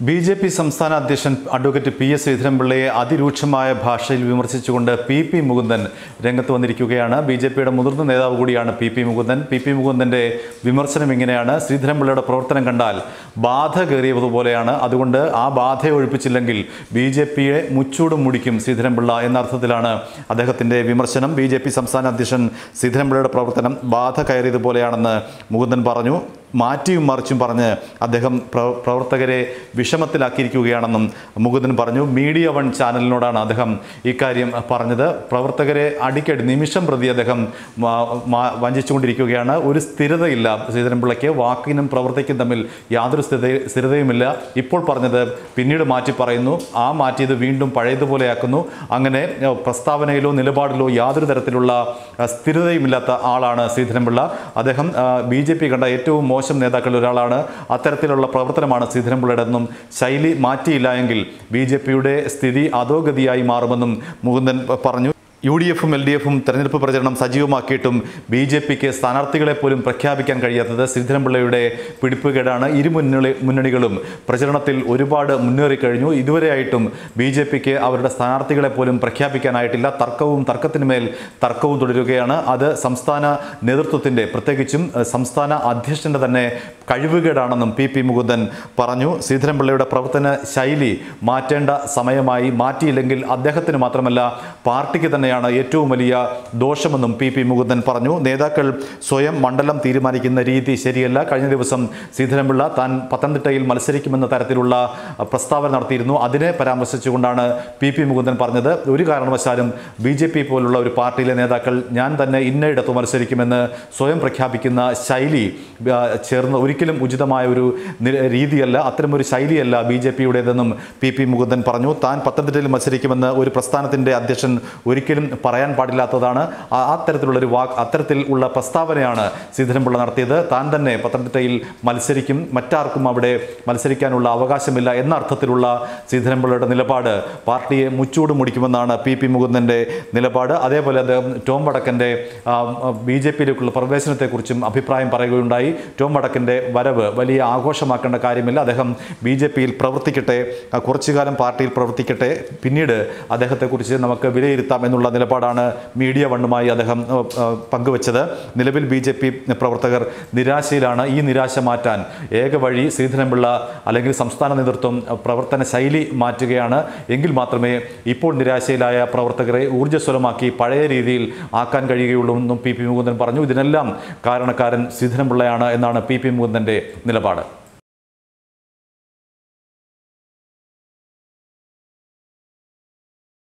B J P സംസ്ഥാന അധ്യക്ഷൻ advocate P S ശ്രീധരൻപിള്ളയെ അതിരൂക്ഷമായ ഭാഷയിൽ വിമർശിച്ചുകൊണ്ട് പി പി മുകുന്ദൻ രംഗത്ത് വന്നിരിക്കുകയാണ്. ബി ജെ പിയുടെ മുതിർന്ന നേതാവ് കൂടിയാണ് P P Mukundan. P P മുകുന്ദന്റെ വിമർശനം ഇങ്ങനെയാണ്. ശ്രീധരൻപിള്ളയുടെ പ്രവർത്തനം കണ്ടാൽ ബാധ കയറിയതുപോലെയാണ്. അതുകൊണ്ട് ആ ബാധയെ ഒഴിപ്പിച്ചില്ലെങ്കിൽ ബി ജെ പിയെ മുച്ചൂടും മുടിക്കും ശ്രീധരൻപിള്ള എന്ന അർത്ഥത്തിലാണ് അദ്ദേഹത്തിന്റെ വിമർശനം. ബി ജെ പി സംസ്ഥാന അധ്യക്ഷൻ ശ്രീധരൻപിള്ളയുടെ പ്രവർത്തനം ബാധ കയറിയതുപോലെയാണെന്ന് മുകുന്ദൻ പറഞ്ഞു. മാറ്റിയും മറിച്ചും പറഞ്ഞ് അദ്ദേഹം പ്രവർത്തകരെ വിഷമത്തിലാക്കിയിരിക്കുകയാണെന്നും മുകുന്ദൻ പറഞ്ഞു. മീഡിയ വൺ ചാനലിനോടാണ് അദ്ദേഹം ഇക്കാര്യം പറഞ്ഞത്. പ്രവർത്തകരെ അടിക്കടി നിമിഷം പ്രതി അദ്ദേഹം വഞ്ചിച്ചുകൊണ്ടിരിക്കുകയാണ്. ഒരു സ്ഥിരതയില്ല ശ്രീധരൻപിള്ളയ്ക്ക് വാക്കിനും പ്രവർത്തിക്കും തമ്മിൽ യാതൊരു സ്ഥിര സ്ഥിരതയുമില്ല. ഇപ്പോൾ പറഞ്ഞത് പിന്നീട് മാറ്റി പറയുന്നു. ആ മാറ്റിയത് വീണ്ടും പഴയതുപോലെയാക്കുന്നു. അങ്ങനെ പ്രസ്താവനയിലോ നിലപാടിലോ യാതൊരു തരത്തിലുള്ള സ്ഥിരതയുമില്ലാത്ത ആളാണ് ശ്രീധരൻപിള്ള അദ്ദേഹം ബി കണ്ട ഏറ്റവും മോശം നേതാക്കളിൽ ഒരാളാണ്. അത്തരത്തിലുള്ള പ്രവർത്തനമാണ് ശ്രീധരൻപിള്ളയുടെതെന്നും ശൈലി മാറ്റിയില്ല എങ്കിൽ ബി ജെ പിയുടെ സ്ഥിതി അധോഗതിയായി മാറുമെന്നും മുകുന്ദൻ പറഞ്ഞു. യു ഡി എഫും എൽ ഡി എഫും തെരഞ്ഞെടുപ്പ് പ്രചരണം സജീവമാക്കിയിട്ടും ബി ജെ പിക്ക് സ്ഥാനാർത്ഥികളെ പോലും പ്രഖ്യാപിക്കാൻ കഴിയാത്തത് ശ്രീധരൻപിള്ളയുടെ പിടിപ്പുകേടാണ്. ഇരു മുന്നണി മുന്നണികളും പ്രചരണത്തിൽ ഒരുപാട് മുന്നേറിക്കഴിഞ്ഞു ഇതുവരെയായിട്ടും ബി ജെ പിക്ക് അവരുടെ സ്ഥാനാർത്ഥികളെ പോലും പ്രഖ്യാപിക്കാനായിട്ടില്ല. തർക്കവും തർക്കത്തിന് മേൽ തർക്കവും തുടരുകയാണ്. അത് സംസ്ഥാന നേതൃത്വത്തിന്റെ പ്രത്യേകിച്ചും സംസ്ഥാന അധ്യക്ഷന്റെ തന്നെ കഴിവുകേടാണെന്നും പി പി മുകുന്ദൻ പറഞ്ഞു. ശ്രീധരൻപിള്ളയുടെ പ്രവർത്തന ശൈലി മാറ്റേണ്ട സമയമായി മാറ്റിയില്ലെങ്കിൽ അദ്ദേഹത്തിന് മാത്രമല്ല പാർട്ടിക്ക് തന്നെയാണ് ഏറ്റവും വലിയ ദോഷമെന്നും പി പി മുകുന്ദൻ പറഞ്ഞു. നേതാക്കൾ സ്വയം മണ്ഡലം തീരുമാനിക്കുന്ന രീതി ശരിയല്ല. കഴിഞ്ഞ ദിവസം ശ്രീധരൻപിള്ള താൻ പത്തനംതിട്ടയിൽ മത്സരിക്കുമെന്ന തരത്തിലുള്ള പ്രസ്താവന നടത്തിയിരുന്നു. അതിനെ പരാമർശിച്ചുകൊണ്ടാണ് പി പി മുകുന്ദൻ പറഞ്ഞത്. ഒരു കാരണവശാലും ബി ജെ പി പോലുള്ള ഒരു പാർട്ടിയിലെ നേതാക്കൾ ഞാൻ തന്നെ ഇന്നയിടത്ത് മത്സരിക്കുമെന്ന് സ്വയം പ്രഖ്യാപിക്കുന്ന ശൈലി ചേർന്ന് ഒരിക്കലും ഉചിതമായ ഒരു രീതിയല്ല അത്തരമൊരു ശൈലിയല്ല ബി ജെ പിയുടേതെന്നും പി പി മുകുന്ദൻ പറഞ്ഞു. താൻ പത്തനംതിട്ടയിൽ മത്സരിക്കുമെന്ന് ഒരു പ്രസ്ഥാനത്തിന്റെ അധ്യക്ഷൻ ഒരിക്കലും പറയാൻ പാടില്ലാത്തതാണ്. ആ ആ തരത്തിലുള്ളൊരു വാക്ക് അത്തരത്തിൽ ഉള്ള പ്രസ്താവനയാണ് ശ്രീധരൻപിള്ള നടത്തിയത്. താൻ തന്നെ പത്തനംതിട്ടയിൽ മത്സരിക്കും. മറ്റാർക്കും അവിടെ മത്സരിക്കാനുള്ള അവകാശമില്ല എന്ന അർത്ഥത്തിലുള്ള ശ്രീധരൻപിള്ളയുടെ നിലപാട്. പാർട്ടിയെ മുച്ചൂട് മുടിക്കുമെന്നാണ് പി പി മുകുന്ദന്റെ നിലപാട്. അതേപോലെ അദ്ദേഹം ടോം വടക്കന്റെ ബി ജെ പിയിലേക്കുള്ള പ്രവേശനത്തെക്കുറിച്ചും അഭിപ്രായം പറയുകയുണ്ടായി. ടോം വടക്കന്റെ വരവ് വലിയ ആഘോഷമാക്കേണ്ട കാര്യമില്ല. അദ്ദേഹം ബി ജെ പിയിൽ പ്രവർത്തിക്കട്ടെ കുറച്ചുകാലം കുറച്ചു കാലം പാർട്ടിയിൽ പ്രവർത്തിക്കട്ടെ. പിന്നീട് അദ്ദേഹത്തെക്കുറിച്ച് നമുക്ക് വിലയിരുത്താം എന്നുള്ള നിലപാടാണ് മീഡിയ വണ്ണുമായി അദ്ദേഹം പങ്കുവച്ചത്. നിലവിൽ ബി ജെ പി പ്രവർത്തകർ നിരാശയിലാണ്. ഈ നിരാശ മാറ്റാൻ ഏക വഴി ശ്രീധരൻപിള്ള അല്ലെങ്കിൽ സംസ്ഥാന നേതൃത്വം പ്രവർത്തന ശൈലി മാറ്റുകയാണ്. എങ്കിൽ മാത്രമേ ഇപ്പോൾ നിരാശയിലായ പ്രവർത്തകരെ ഊർജസ്വലമാക്കി പഴയ രീതിയിൽ ആക്കാൻ കഴിയുകയുള്ളൂ എന്നും പി പി മുകുന്ദൻ പറഞ്ഞു. ഇതിനെല്ലാം കാരണക്കാരൻ ശ്രീധരൻപിള്ളയാണ് എന്നാണ് പി പി മുകുന്ദന്റെ നിലപാട്.